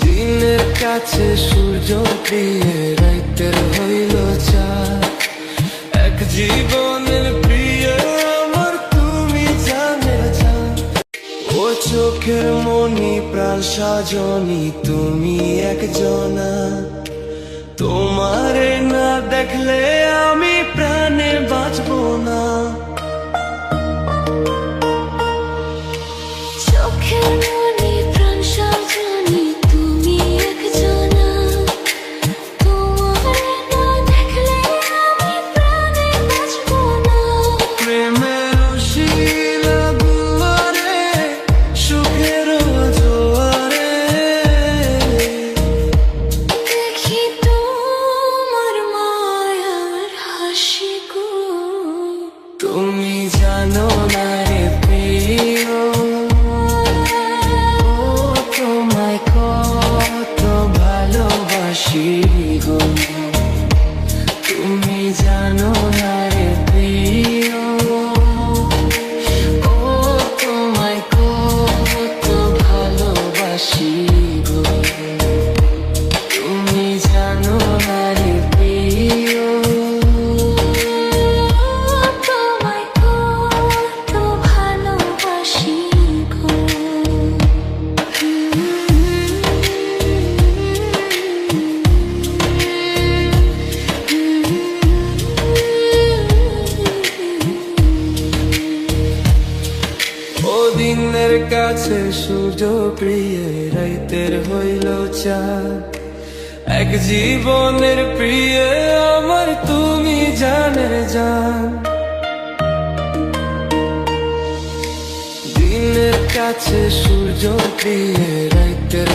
দিনের কাছে সূর্য প্রিয় রাইতের হইল চাঁদ এক জীবনের প্রিয় আমার তুমি জানে জান ও চোখের মনি প্রাণ সাজনি তুমি একজনা। তোমারে না দেখলে আমি প্রাণে বাঁচবো না। হাসি গো তুমি দিনের কাছে সূর্য প্রিয় রাইতের হইল চাঁদ। এক জীবনের প্রিয় আমার তুমি জানের জান। দিনের কাছে সূর্য প্রিয় রাইতের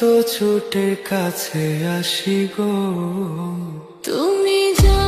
তো ছুটে কাছে আসি গো। তুমি জানো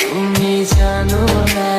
তুমি জানো না